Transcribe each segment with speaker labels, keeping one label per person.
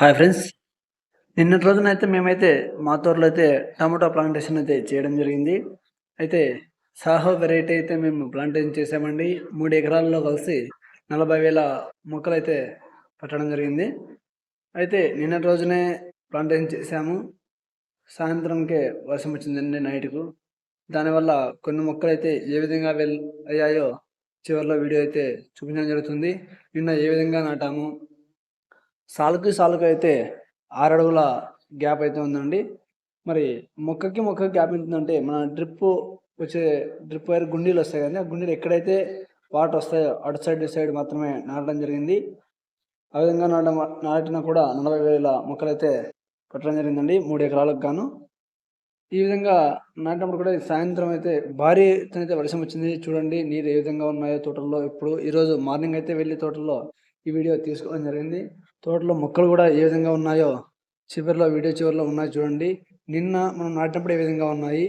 Speaker 1: Hi friends. నిన్నటి రోజున అయితే మేమైతే మా తోటలో అయితే టమాటో ప్లాంటేషన్ అయితే చేయడం జరిగింది. అయితే సాహో వెరైటీ అయితే మేము ప్లాంటేషన్ చేసామండి మూడు ఎకరాల్లో కలిసి నలభై వేల మొక్కలు అయితే పెట్టడం జరిగింది. అయితే నిన్నటి రోజునే ప్లాంటేషన్ చేసాము సాయంత్రంకే వర్షం వచ్చిందండి నైట్కు. దానివల్ల కొన్ని మొక్కలు అయితే ఏ విధంగా వెల్ అయ్యాయో చివరిలో వీడియో అయితే చూపించడం జరుగుతుంది. నిన్న ఏ విధంగా నాటాము సాలుకి సాలుకి అయితే ఆరు అడుగుల గ్యాప్ అయితే ఉందండి. మరి మొక్కకి మొక్కకి గ్యాప్ ఏంటంటే మన డ్రిప్ వచ్చే డ్రిప్ వైర్ గుండీలు వస్తాయి కానీ ఆ గుండీలు ఎక్కడైతే వాటర్ వస్తాయో అటు సైడ్ ఇటు సైడ్ మాత్రమే నాటడం జరిగింది. ఆ విధంగా నాటడం నాటినా కూడా నలభై వేల మొక్కలు అయితే పెట్టడం జరిగిందండి మూడు ఎకరాలకు గాను. ఈ విధంగా నాటినప్పుడు కూడా సాయంత్రం అయితే భారీ అయితే వర్షం వచ్చింది. చూడండి నీరు ఏ విధంగా ఉన్నాయో తోటల్లో. ఇప్పుడు ఈరోజు మార్నింగ్ అయితే వెళ్ళి తోటల్లో ఈ వీడియో తీసుకోవడం జరిగింది. తోటలో మొక్కలు కూడా ఏ విధంగా ఉన్నాయో చివరిలో వీడియో చివరిలో ఉన్నాయి చూడండి. నిన్న మనం నాటినప్పుడు ఏ విధంగా ఉన్నాయి?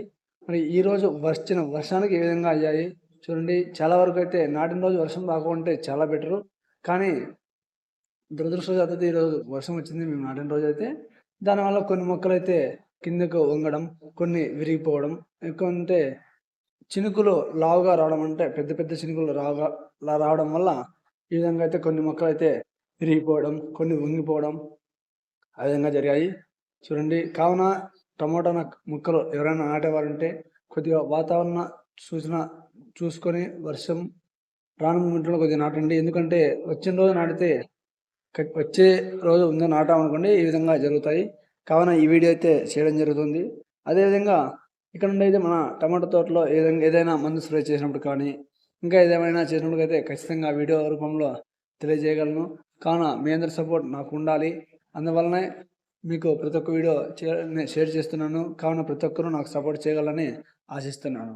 Speaker 1: మరి ఈరోజు రోజు వర్షానికి ఏ విధంగా అయ్యాయి? చూడండి. చాలా వరకు అయితే నాటిన రోజు వర్షం రాకుంటే చాలా బెటరు. కానీ దురదృష్టవశాత్తు ఈరోజు వర్షం వచ్చింది. మేము నాటిన రోజు అయితే దానివల్ల కొన్ని మొక్కలు అయితే కిందకు వంగడం కొన్ని విరిగిపోవడం ఎక్కువ అంటే చినుకులు లావుగా రావడం అంటే పెద్ద పెద్ద చినుకులు రావుగా రావడం వల్ల ఈ విధంగా అయితే కొన్ని మొక్కలు అయితే విరిగిపోవడం కొన్ని వంగిపోవడం ఆ విధంగా జరిగాయి. చూడండి కావున టమోటా ముక్కలు ఎవరైనా నాటేవారంటే కొద్దిగా వాతావరణ సూచన చూసుకొని వర్షం రాను మూమెంట్లో కొద్దిగా నాటండి. ఎందుకంటే వచ్చిన రోజు నాటితే వచ్చే రోజు ఉందో నాటామనుకోండి ఈ విధంగా జరుగుతాయి. కావున ఈ వీడియో అయితే చేయడం జరుగుతుంది. అదేవిధంగా ఇక్కడ నుండి అయితే మన టమాటో తోటలో ఏదైనా ఏదైనా మందు స్ప్రే చేసినప్పుడు కానీ ఇంకా ఏదేమైనా చేసినప్పుడు అయితే ఖచ్చితంగా వీడియో రూపంలో తెలియజేయగలను. కావున మీ అందరి సపోర్ట్ నాకు ఉండాలి. అందువలనే మీకు ప్రతి ఒక్క వీడియో షేర్ చేస్తున్నాను. కావున ప్రతి ఒక్కరూ నాకు సపోర్ట్ చేయగలని ఆశిస్తున్నాను.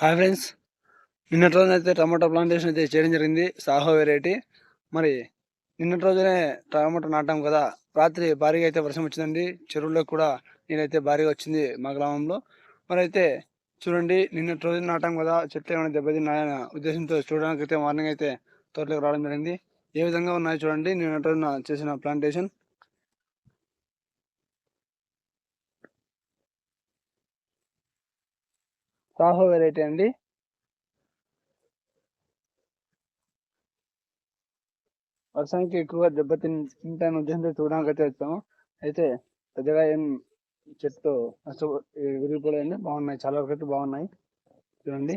Speaker 1: Hi friends. నిన్నటి రోజున అయితే టమాటో ప్లాంటేషన్ అయితే చేయడం జరిగింది. సాహో వెరైటీ మరి నిన్నటి రోజునే టమాటో నాటాం కదా. రాత్రి భారీగా అయితే వర్షం వచ్చిందండి. చెరువులో కూడా నేనైతే భారీగా వచ్చింది మా గ్రామంలో. మరి అయితే చూడండి నిన్నటి రోజు నాటాం కదా. చెట్లు ఏమైనా దెబ్బతిన్నాయన్న ఉద్దేశంతో చూడడానికి అయితే మార్నింగ్ అయితే తోటలోకి రావడం జరిగింది. ఏ విధంగా ఉన్నాయో చూడండి. నిన్నటి రోజున చేసిన ప్లాంటేషన్ సాహో వెరైటీ అండి. వర్షానికి ఎక్కువగా దెబ్బతింటాను ఉద్దేశంతో చూడడానికి అయితే వచ్చాము. అయితే పెద్దగా ఏం చెట్టు విరిగిపోలేదండి. బాగున్నాయి. చాలా వరకు అయితే బాగున్నాయి. చూడండి.